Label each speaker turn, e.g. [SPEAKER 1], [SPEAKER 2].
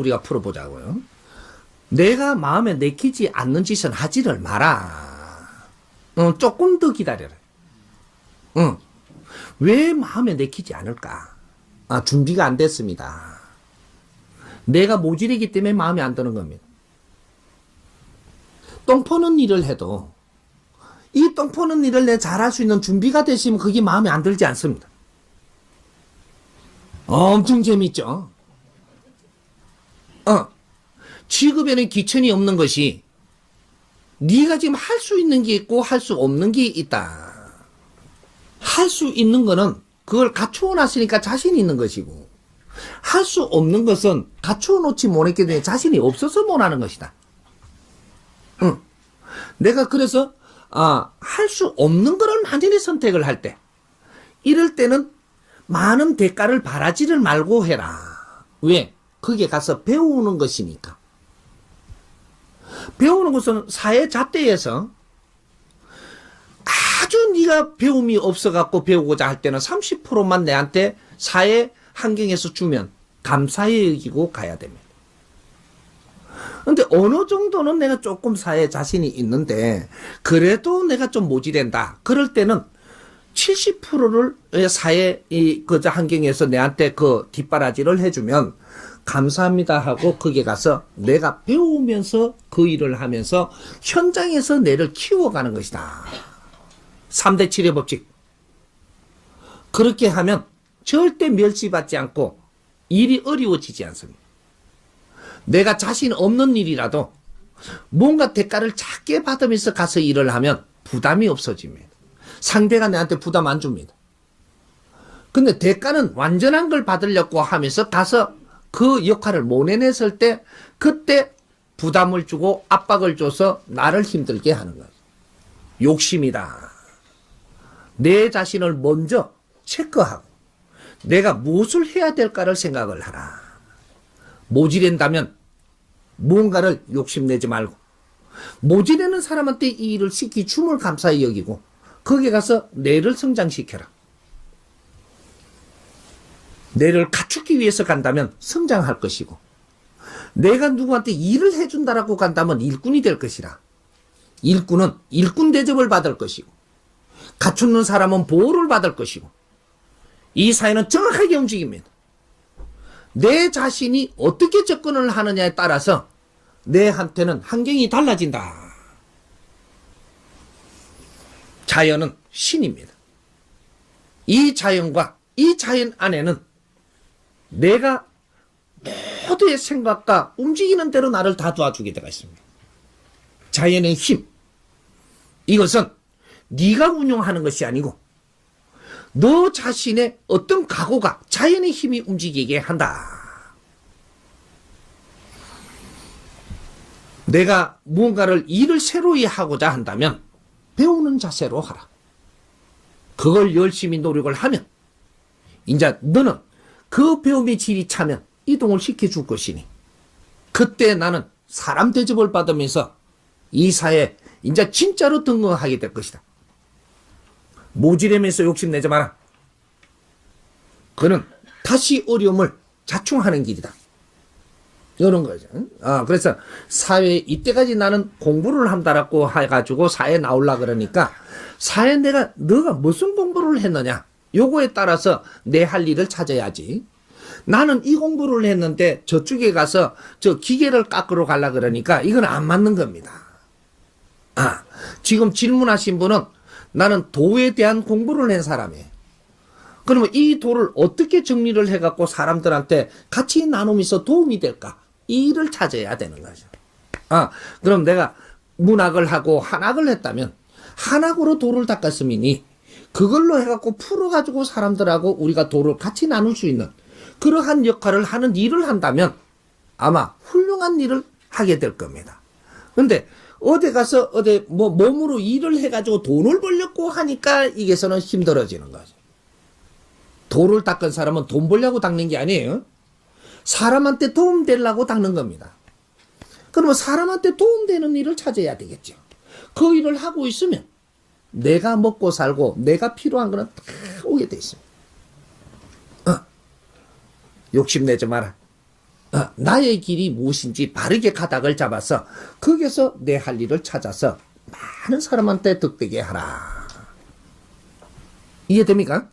[SPEAKER 1] 우리가 풀어보자고요. 내가 마음에 내키지 않는 짓은 하지를 마라. 어, 조금 더 기다려라. 응. 왜 마음에 내키지 않을까? 아, 준비가 안 됐습니다. 내가 모질이기 때문에 마음에 안 드는 겁니다. 똥 퍼는 일을 해도 이똥 퍼는 일을 내 잘할 수 있는 준비가 되시면 그게 마음에 안 들지 않습니다. 엄청 재밌죠? 어. 취급에는 기천이 없는 것이 네가 지금 할 수 있는 게 있고 할 수 없는 게 있다. 할 수 있는 거는 그걸 갖추어 놨으니까 자신이 있는 것이고 할 수 없는 것은 갖추어 놓지 못했기 때문에 자신이 없어서 못하는 것이다. 응. 내가 그래서 아, 할 수 없는 거를 완전히 선택을 할 때 이럴 때는 많은 대가를 바라지를 말고 해라. 왜? 거기에 가서 배우는 것이니까. 배우는 것은 사회 잣대에서 아주 네가 배움이 없어갖고 배우고자 할 때는 30%만 내한테 사회 환경에서 주면 감사히 여기고 가야 됩니다. 근데 어느 정도는 내가 조금 사회에 자신이 있는데 그래도 내가 좀 모질된다. 그럴 때는 70%를 사회 이 그저 환경에서 내한테 그 뒷바라지를 해주면 감사합니다 하고 거기에 가서 내가 배우면서 그 일을 하면서 현장에서 내를 키워가는 것이다. 3대 7의 법칙. 그렇게 하면 절대 멸시받지 않고 일이 어려워지지 않습니다. 내가 자신 없는 일이라도 뭔가 대가를 작게 받으면서 가서 일을 하면 부담이 없어집니다. 상대가 내한테 부담 안 줍니다. 근데 대가는 완전한 걸 받으려고 하면서 가서 그 역할을 못 해냈을 때 그때 부담을 주고 압박을 줘서 나를 힘들게 하는 거예요. 욕심이다. 내 자신을 먼저 체크하고 내가 무엇을 해야 될까를 생각을 하라. 모질된다면 무언가를 욕심내지 말고 모질되는 사람한테 이 일을 시키 춤을 감사히 여기고 거기에 가서 뇌를 성장시켜라. 뇌를 갖추기 위해서 간다면 성장할 것이고 내가 누구한테 일을 해준다라고 간다면 일꾼이 될 것이라. 일꾼은 일꾼 대접을 받을 것이고 갖추는 사람은 보호를 받을 것이고 이 사회는 정확하게 움직입니다. 내 자신이 어떻게 접근을 하느냐에 따라서 내한테는 환경이 달라진다. 자연은 신입니다. 이 자연과 이 자연 안에는 내가 모두의 생각과 움직이는 대로 나를 다 도와주게 되어 있습니다. 자연의 힘. 이것은 네가 운용하는 것이 아니고 너 자신의 어떤 각오가 자연의 힘이 움직이게 한다. 내가 무언가를 일을 새로이 하고자 한다면 배우는 자세로 하라. 그걸 열심히 노력을 하면 이제 너는 그 배움의 질이 차면 이동을 시켜줄 것이니 그때 나는 사람 대접을 받으면서 이 사회에 이제 진짜로 등극하게 될 것이다. 모지르면서 욕심내지 마라. 그는 다시 어려움을 자충하는 길이다. 이런 거죠. 아, 그래서 사회에 이때까지 나는 공부를 한다라고 해가지고 사회에 나올라 그러니까 사회에 내가 너가 무슨 공부를 했느냐 요거에 따라서 내 할 일을 찾아야지. 나는 이 공부를 했는데 저쪽에 가서 저 기계를 깎으러 가려 그러니까 이건 안 맞는 겁니다. 아, 지금 질문하신 분은 나는 도에 대한 공부를 한 사람이에요. 그러면 이 도를 어떻게 정리를 해갖고 사람들한테 같이 나누면서 도움이 될까? 이 일을 찾아야 되는 거죠. 아, 그럼 내가 문학을 하고 한학을 했다면 한학으로 도를 닦았으니 그걸로 해갖고 풀어가지고 사람들하고 우리가 도를 같이 나눌 수 있는 그러한 역할을 하는 일을 한다면 아마 훌륭한 일을 하게 될 겁니다. 근데 어디 가서 어디 뭐 몸으로 일을 해가지고 돈을 벌려고 하니까 이게서는 힘들어지는 거죠. 돌을 닦은 사람은 돈 벌려고 닦는 게 아니에요. 사람한테 도움 되려고 닦는 겁니다. 그러면 사람한테 도움되는 일을 찾아야 되겠죠. 그 일을 하고 있으면 내가 먹고 살고 내가 필요한 거는 다 오게 돼 있습니다. 어. 욕심내지 마라. 어, 나의 길이 무엇인지 바르게 가닥을 잡아서 거기서 내 할 일을 찾아서 많은 사람한테 득되게 하라. 이해됩니까?